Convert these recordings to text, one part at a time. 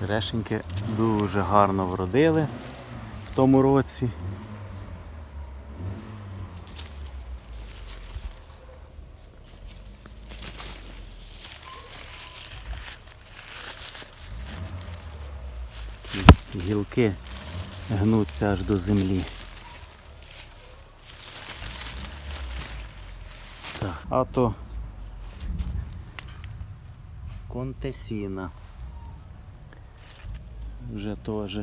Черешеньки дуже гарно вродили в тому році. Гілки гнуться аж до землі. Так, а то контесіна. Вже теж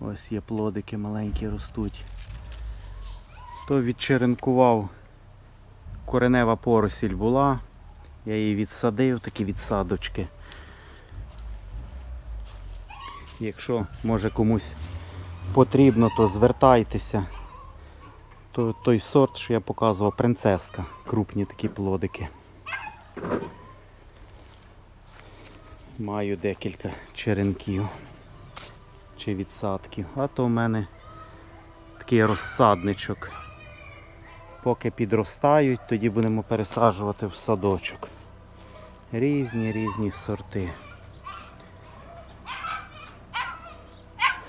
ось є плодики маленькі ростуть. То відчеренкував коренева поросіль була. Я її відсадив, такі відсадочки. Якщо може комусь потрібно, то звертайтеся. То той сорт, що я показував, принцеска. Крупні такі плодики. Маю декілька черенків чи відсадків. А то в мене такий розсадничок. Поки підростають, тоді будемо пересаджувати в садочок. Різні різні сорти.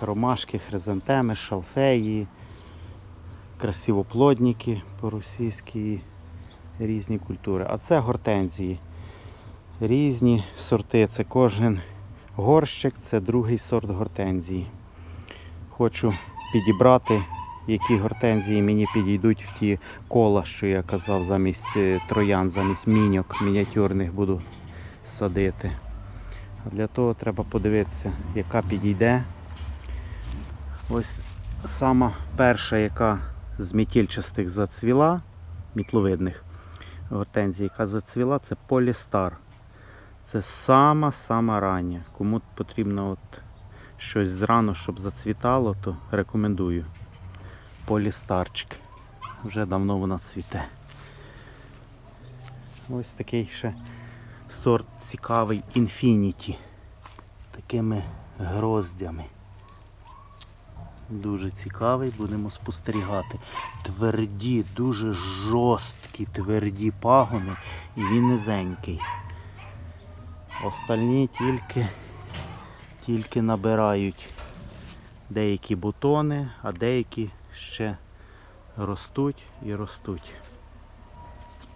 Ромашки, хризантеми, шалфеї, красивоплодники по-російськи, різні культури. А це гортензії. Різні сорти. Це кожен горщик, це другий сорт гортензії. Хочу підібрати, які гортензії мені підійдуть в ті кола, що я казав, замість е, троян, замість міньок мініатюрних буду садити. Для того треба подивитися, яка підійде. Ось сама перша, яка з мітільчастих зацвіла, мітловидних гортензій, яка зацвіла, це Полістар. Це сама-сама рання. Кому потрібно от щось зрано, щоб зацвітало, то рекомендую. Полістарчик. Вже давно вона цвіте. Ось такий ще сорт цікавий Infinity. Такими гроздями. Дуже цікавий, будемо спостерігати. Тверді, дуже жорсткі, тверді пагони і він низенький. Остальні тільки, тільки набирають деякі бутони, а деякі ще ростуть і ростуть.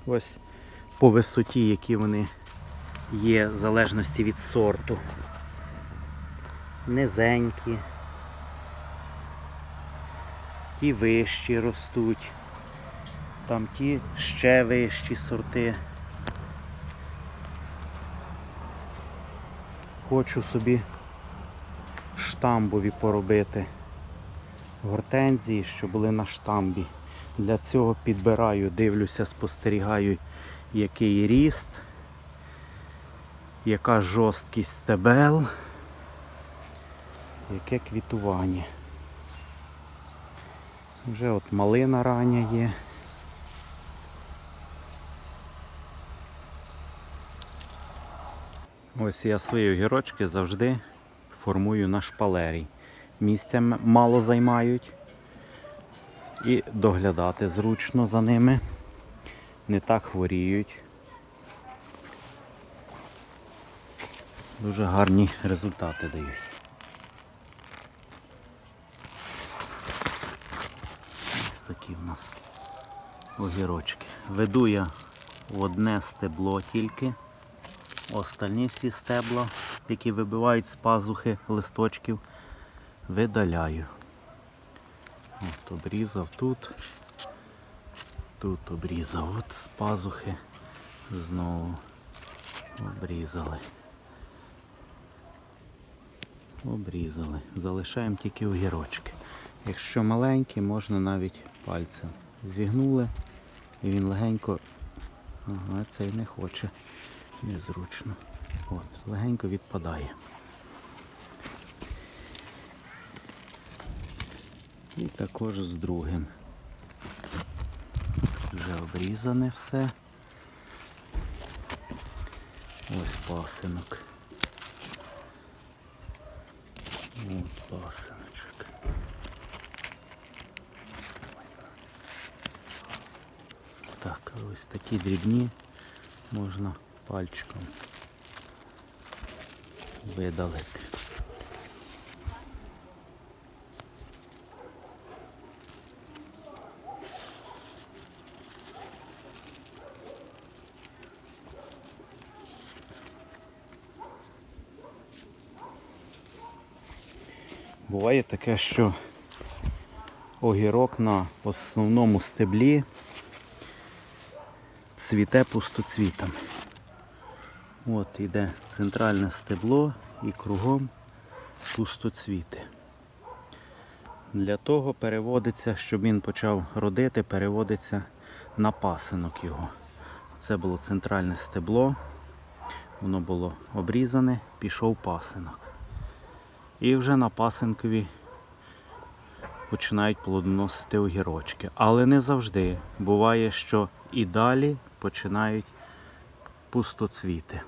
Ось по висоті, які вони є, в залежності від сорту. Низенькі. Ті вищі ростуть, там ті ще вищі сорти. Хочу собі штамбові поробити гортензії, що були на штамбі. Для цього підбираю, дивлюся, спостерігаю, який ріст, яка жорсткість стебел, яке квітування. Вже от малина рання є. Ось я свої огірочки завжди формую на шпалері. Місця мало займають і доглядати зручно за ними. Не так хворіють. Дуже гарні результати дають. Ось такі в нас огірочки. Веду я в одне стебло тільки. Остальні всі стебла, які вибивають з пазухи листочків, видаляю. От обрізав тут. Тут обрізав. От з пазухи знову обрізали. Обрізали. Залишаємо тільки огірочки. Якщо маленький, можна навіть пальцем. Зігнули і він легенько, ага, цей не хоче. Незручно. От, легенько відпадає. І також з другим. Вже обрізане все. Ось пасинок. От пасиночок. Так, ось такі дрібні можна пальчиком видалити. Буває таке, що огірок на основному стеблі цвіте пустоцвітом. От іде центральне стебло і кругом пустоцвіти. Для того переводиться, щоб він почав родити, переводиться на пасинок його. Це було центральне стебло, воно було обрізане, пішов пасинок. І вже на пасинкові починають плодоносити огірочки. Але не завжди. Буває, що і далі починають пустоцвіти.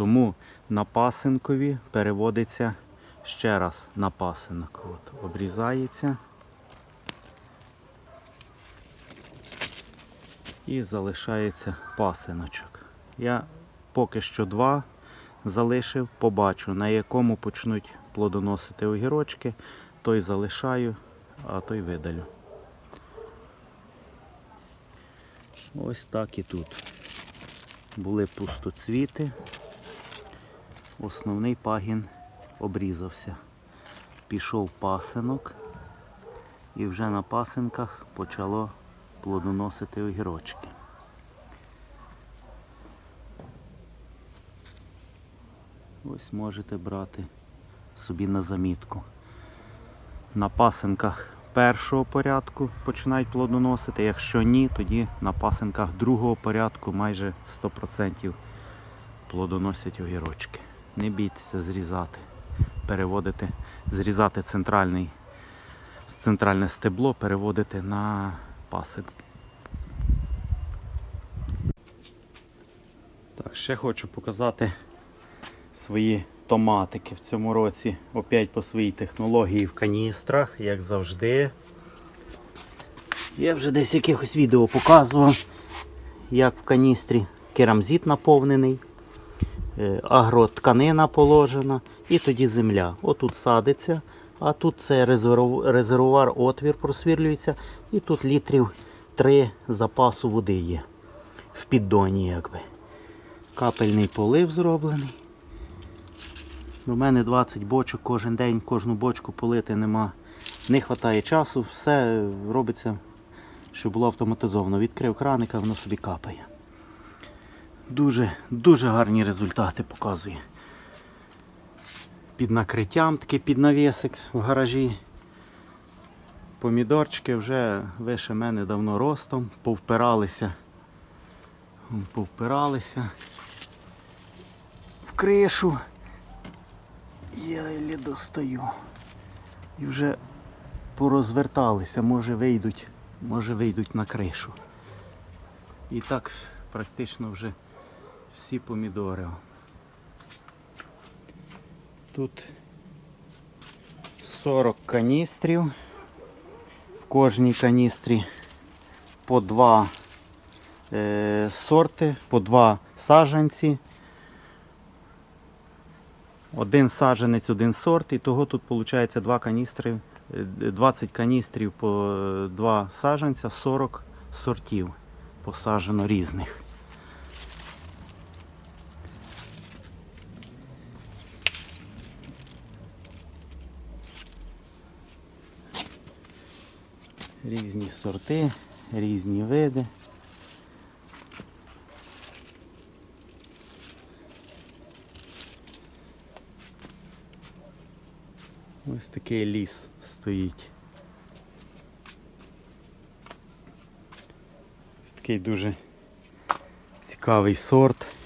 Тому на пасинкові переводиться ще раз на пасинок. От, обрізається. І залишається пасиночок. Я поки що два залишив, побачу, на якому почнуть плодоносити огірочки, той залишаю, а той видалю. Ось так і тут. Були пустоцвіти. Основний пагін обрізався. Пішов пасинок і вже на пасинках почало плодоносити огірочки. Ось можете брати собі на замітку. На пасинках першого порядку починають плодоносити. Якщо ні, тоді на пасинках другого порядку майже 100% плодоносять огірочки. Не бійтеся зрізати, переводити, зрізати центральний, центральне стебло, переводити на пасинки. Так, ще хочу показати свої томатики в цьому році. Опять по своїй технології в каністрах, як завжди. Я вже десь якихось відео показував, як в каністрі керамзит наповнений, агротканина положена і тоді земля. Отут садиться, а тут це резервуар, отвір просвірлюється, і тут літрів 3 запасу води є. В піддоні якби. Капельний полив зроблений. У мене 20 бочок кожен день, кожну бочку полити нема. Не вистачає часу, все робиться, щоб було автоматизовано. Відкрив краник, а воно собі капає. Дуже, дуже гарні результати показує. Під накриттям такий піднавісик в гаражі. Помідорчики вже вище мене давно ростом, повпиралися. Повпиралися в кришу. Єлі достаю. І вже порозверталися, може вийдуть, може вийдуть на кришу. І так практично вже всі помідори. Тут 40 каністрів. В кожній каністрі по два е, сорти, по два саджанці. Один саджанець, один сорт, і того тут виходить 2 каністри, е, 20 каністрів по е, два саджанця, 40 сортів посаджено різних. Різні сорти, різні види. Ось такий ліс стоїть. Ось такий дуже цікавий сорт.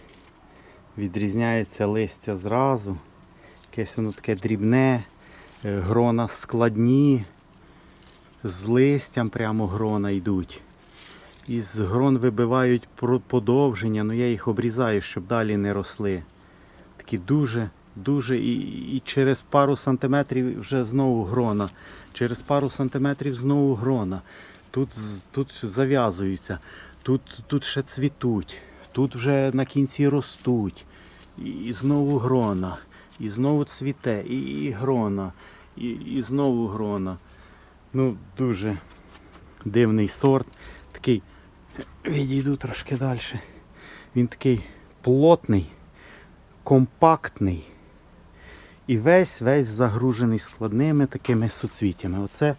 Відрізняється листя зразу. Якесь воно таке дрібне, е, грона складні, з листям прямо грона йдуть. Із грон вибивають подовження, але я їх обрізаю, щоб далі не росли. Такі дуже, дуже і, і через пару сантиметрів вже знову грона. Через пару сантиметрів знову грона. Тут, з- тут зав'язуються, тут, тут ще цвітуть, тут вже на кінці ростуть. і, і знову грона, і знову цвіте, і, і грона, і, і знову грона. Ну, дуже дивний сорт. Такий, відійду трошки далі. Він такий плотний, компактний і весь весь загружений складними такими суцвіттями. Оце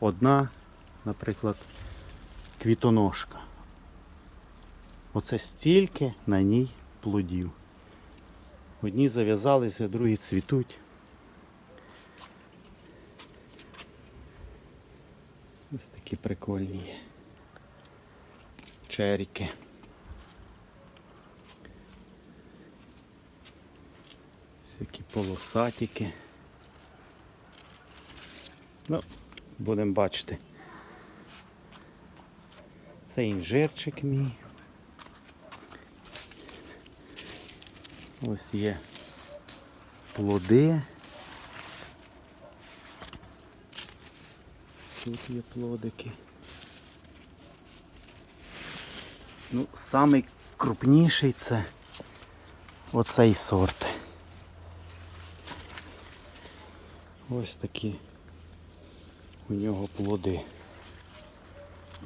одна, наприклад, квітоножка. Оце стільки на ній плодів. Одні зав'язалися, другі цвітуть. Ось такі прикольні. Черіки. Всякі полосатики. Ну, будемо бачити. Це інжирчик мій. Ось є плоди. Тут є плодики. Ну, самий крупніший це оцей сорт. Ось такі у нього плоди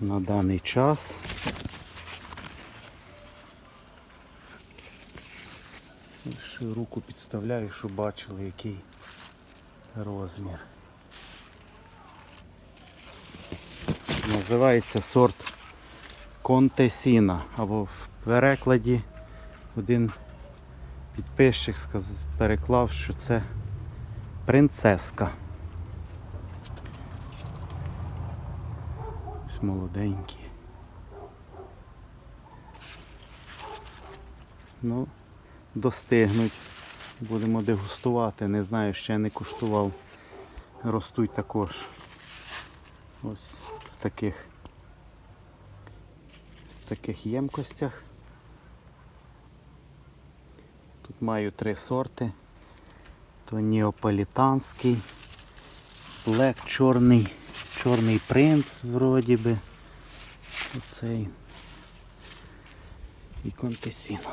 на даний час. Ще руку підставляю, щоб бачили, який розмір. Називається сорт Контесіна. Або в перекладі один підписчик переклав, що це принцеска. Ось молоденькі. Ну, достигнуть. Будемо дегустувати. Не знаю, ще не куштував. Ростуть також. Ось таких в таких ємкостях. Тут маю три сорти. То неаполітанський, блек чорний, чорний принц вроді би. Оцей і контесіна.